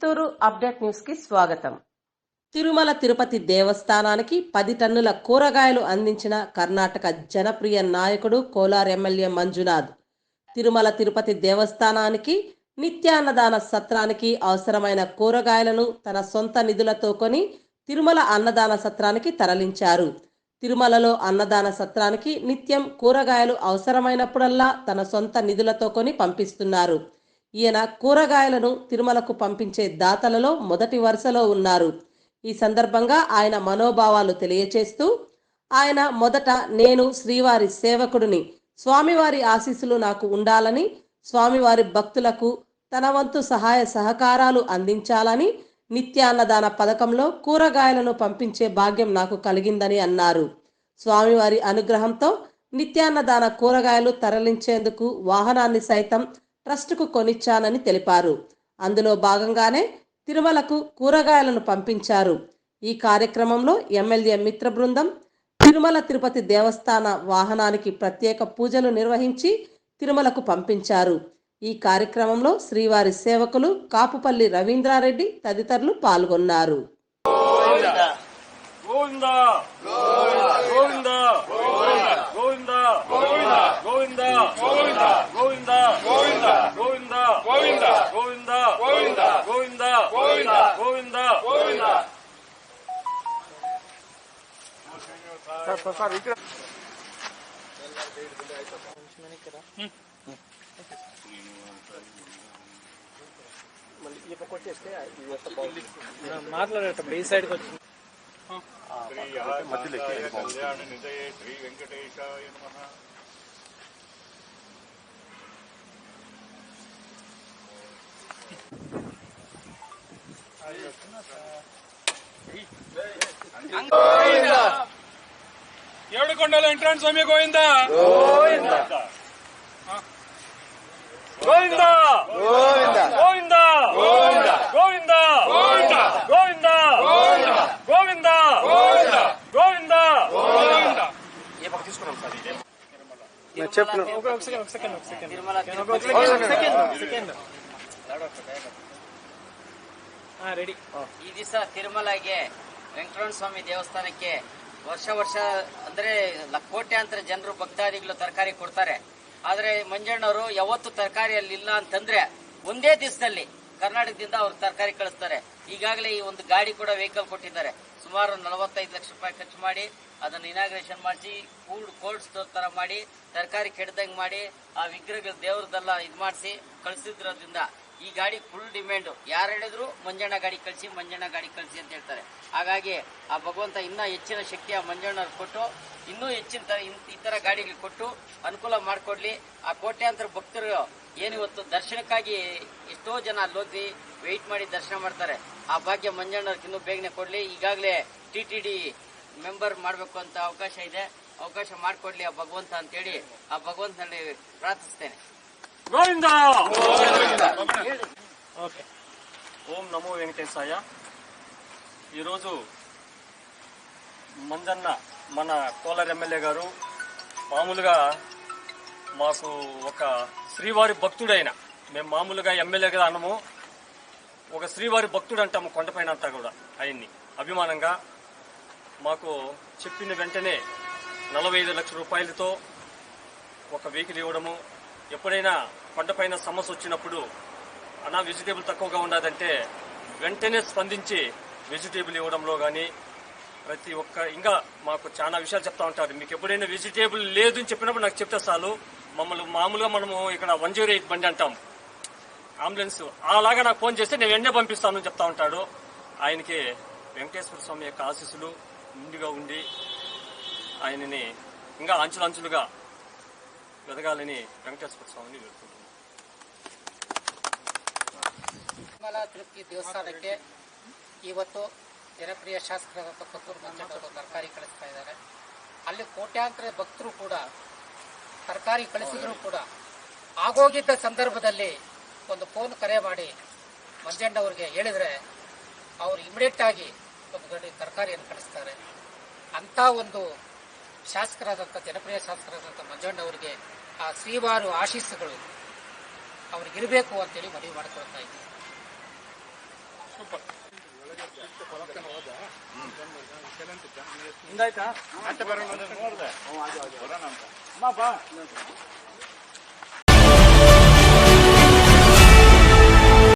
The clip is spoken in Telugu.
చిత్తూరు అప్డేట్ న్యూస్కి స్వాగతం. తిరుమల తిరుపతి దేవస్థానానికి పది టన్నుల కూరగాయలు అందించిన కర్ణాటక జనప్రియ నాయకుడు కోలార్ ఎమ్మెల్యే మంజునాథ్. తిరుమల తిరుపతి దేవస్థానానికి నిత్యాన్నదాన సత్రానికి అవసరమైన కూరగాయలను తన సొంత నిధులతో కొని తిరుమల అన్నదాన సత్రానికి తరలించారు. తిరుమలలో అన్నదాన సత్రానికి నిత్యం కూరగాయలు అవసరమైనప్పుడల్లా తన సొంత నిధులతో కొని పంపిస్తున్నారు. ఈయన కూరగాయలను తిరుమలకు పంపించే దాతలలో మొదటి వరుసలో ఉన్నారు. ఈ సందర్భంగా ఆయన మనోభావాలు తెలియచేస్తూ ఆయన మొదట నేను శ్రీవారి సేవకుడిని స్వామివారి ఆశీస్సులు నాకు ఉండాలని స్వామివారి భక్తులకు తన వంతు సహాయ సహకారాలు అందించాలని నిత్యాన్నదాన పథకంలో కూరగాయలను పంపించే భాగ్యం నాకు కలిగిందని అన్నారు. స్వామివారి అనుగ్రహంతో నిత్యాన్నదాన కూరగాయలు తరలించేందుకు వాహనాన్ని సైతం ట్రస్టుకు కొనిచ్చానని తెలిపారు. అందులో భాగంగానే తిరుమలకు కూరగాయలను పంపించారు. ఈ కార్యక్రమంలో ఎమ్మెల్యే మిత్ర బృందం తిరుమల తిరుపతి దేవస్థాన వాహనానికి ప్రత్యేక పూజలు నిర్వహించి తిరుమలకు పంపించారు. ఈ కార్యక్రమంలో శ్రీవారి సేవకులు కాపుపల్లి రవీంద్రారెడ్డి తదితరులు పాల్గొన్నారు గోవింద గోవింద గోవింద గోవింద గోవింద గోవింద గోవింద గోవింద గోవింద గోవింద గోవింద గోవింద గోవింద గోవింద. గోవింద గోవింద మాట్లాడేటప్పుడు ఈ సైడ్కి వచ్చి. కళ్యాణ నిదయే శ్రీ వెంకటేశాయ నమః. ఏడుకొండల ఎంట్రన్స్ స్వామి గోవింద గోవింద గోవింద గోవింద గోవింద గోవింద గోవింద గోవింద గోవింద చెప్పు ఒక ఒక సెకండ్ ఒక సెకండ్ ఒక సెకండ్ ఒక సెకండ్ ఒక సెకండ్ ఒక సెకండ్ రెడీ ಈ ದಿವಸ ತಿರುಮಲಗೆ ವೆಂಕಟರಮಣ ಸ್ವಾಮಿ ದೇವಸ್ಥಾನಕ್ಕೆ ವರ್ಷ ವರ್ಷ, ಅಂದ್ರೆ ಕೋಟ್ಯಾಂತರ ಜನರು ಭಕ್ತಾದಿಗಳು ತರಕಾರಿ ಕೊಡ್ತಾರೆ. ಆದ್ರೆ ಮಂಜಣ್ಣವರು ಯಾವತ್ತು ತರಕಾರಿ ಅಲ್ಲಿ ಇಲ್ಲ ಅಂತಂದ್ರೆ ಒಂದೇ ದಿವಸದಲ್ಲಿ ಕರ್ನಾಟಕದಿಂದ ಅವ್ರು ತರಕಾರಿ ಕಳಿಸ್ತಾರೆ. ಈಗಾಗಲೇ ಈ ಒಂದು ಗಾಡಿ ಕೂಡ ವೆಹಿಕಲ್ ಕೊಟ್ಟಿದ್ದಾರೆ. ಸುಮಾರು ನಲವತ್ತೈದು ಲಕ್ಷ ರೂಪಾಯಿ ಖರ್ಚು ಮಾಡಿ, ಅದನ್ನ ಇನಾಗ್ರೇಷನ್ ಮಾಡಿಸಿ, ಕೂಡ್ ಕೋಲ್ಡ್ ಸ್ಟೋರ್ ತರ ಮಾಡಿ, ತರಕಾರಿ ಕೆಡ್ದಂಗೆ ಮಾಡಿ, ಆ ವಿಗ್ರಹಗಳ ದೇವ್ರದೆಲ್ಲ ಇದು ಮಾಡಿಸಿ ಕಳಿಸಿದ್ರೋದ್ರಿಂದ ಈ ಗಾಡಿ ಫುಲ್ ಡಿಮ್ಯಾಂಡು ಯಾರು ಹೇಳಿದ್ರು ಮಂಜಣ್ಣ ಗಾಡಿ ಕಳಿಸಿ, ಮಂಜಣ್ಣ ಗಾಡಿ ಕಳಿಸಿ ಅಂತ ಹೇಳ್ತಾರೆ. ಹಾಗಾಗಿ ಆ ಭಗವಂತ ಇನ್ನೂ ಹೆಚ್ಚಿನ ಶಕ್ತಿ ಆ ಮಂಜಣ್ಣವ್ರು ಕೊಟ್ಟು, ಇನ್ನೂ ಹೆಚ್ಚಿನ ಇನ್- ಈ ಥರ ಗಾಡಿಗಳು ಕೊಟ್ಟು ಅನುಕೂಲ ಮಾಡಿಕೊಡ್ಲಿ. ಆ ಕೋಟ್ಯಾಂತರ ಭಕ್ತರು ಏನಿವತ್ತು ದರ್ಶನಕ್ಕಾಗಿ ಎಷ್ಟೋ ಜನ ಅಲ್ಲೋಗಿ ವೆಯ್ಟ್ ಮಾಡಿ ದರ್ಶನ ಮಾಡ್ತಾರೆ. ಆ ಭಾಗ್ಯ ಮಂಜಣ್ಣವ್ರಿಗೆ ಇನ್ನೂ ಬೇಗನೆ ಕೊಡ್ಲಿ. ಈಗಾಗಲೇ ಟಿ ಟಿ ಡಿ ಮೆಂಬರ್ ಮಾಡಬೇಕು ಅಂತ ಅವಕಾಶ ಇದೆ. ಅವಕಾಶ ಮಾಡಿಕೊಡ್ಲಿ ಆ ಭಗವಂತ ಅಂತೇಳಿ ಆ ಭಗವಂತನಲ್ಲಿ ಪ್ರಾರ್ಥಿಸ್ತೇನೆ. గోవింద! ఓకే. ఓం నమో వెంకటేశాయ. ఈరోజు మంజన్న మన కోలార్ ఎమ్మెల్యే గారు మామూలుగా మాకు ఒక శ్రీవారి భక్తుడైన మేము మామూలుగా ఎమ్మెల్యేగా అనము ఒక శ్రీవారి భక్తుడు అంటాము కొండపైన అంతా కూడా ఆయన్ని. అభిమానంగా మాకు చెప్పిన వెంటనే నలభై ఐదు లక్షల రూపాయలతో ఒక వెహికల్ ఇవ్వడము ఎప్పుడైనా కొండపైన సమస్య వచ్చినప్పుడు అనా వెజిటేబుల్ తక్కువగా ఉన్నదంటే వెంటనే స్పందించి వెజిటేబుల్ ఇవ్వడంలో కానీ ప్రతి ఒక్క ఇంకా మాకు చాలా విషయాలు చెప్తా ఉంటారు. మీకు ఎప్పుడైనా వెజిటేబుల్ లేదు అని చెప్పినప్పుడు నాకు చెప్తే చాలు. మమ్మల్ని మామూలుగా మనము ఇక్కడ వన్ జీరో ఎయిట్ బండి అంటాం. అంబులెన్స్ అలాగా నాకు ఫోన్ చేస్తే నేను వెంటనే పంపిస్తాను చెప్తా ఉంటాడు. ఆయనకి వెంకటేశ్వర స్వామి యొక్క ఆశీస్సులు ముందుగా ఉండి ఆయనని ఇంకా అంచులంచులుగా ఎదగాలని వెంకటేశ్వర స్వామిని వేడుకుంటున్నాను ತಿರುಮಲ ತಿರುಪತಿ ದೇವಸ್ಥಾನಕ್ಕೆ ಇವತ್ತು ಜನಪ್ರಿಯ ಶಾಸಕರಾದಂಥ ಕೊತ್ತೂರು ಮಂಜಣ್ಣವರು ತರಕಾರಿ ಕಳಿಸ್ತಾ ಇದ್ದಾರೆ ಅಲ್ಲಿ ಕೋಟ್ಯಾಂತರ ಭಕ್ತರು ಕೂಡ ತರಕಾರಿ ಕಳಿಸಿದ್ರು ಕೂಡ ಆಗೋಗಿದ್ದ ಸಂದರ್ಭದಲ್ಲಿ ಒಂದು ಫೋನ್ ಕರೆ ಮಾಡಿ ಮಂಜಣ್ಣವ್ರಿಗೆ ಹೇಳಿದ್ರೆ ಅವರು ಇಮಿಡಿಯೇಟ್ ಆಗಿ ಒಂದು ಗಡಿ ತರಕಾರಿಯನ್ನು ಕಳಿಸ್ತಾರೆ ಅಂತ ಒಂದು ಶಾಸಕರಾದಂಥ ಜನಪ್ರಿಯ ಶಾಸಕರಾದಂಥ ಮಂಜಣ್ಣವರಿಗೆ ಆ ಶ್ರೀವಾರು ಆಶೀಸ್ಸುಗಳು ಅವ್ರಿಗಿರಬೇಕು ಅಂತೇಳಿ ಮನವಿ ಮಾಡಿಕೊಳ್ತಾ ಇದ್ದೀನಿ ಹಿಂದಾಯ್ತಾ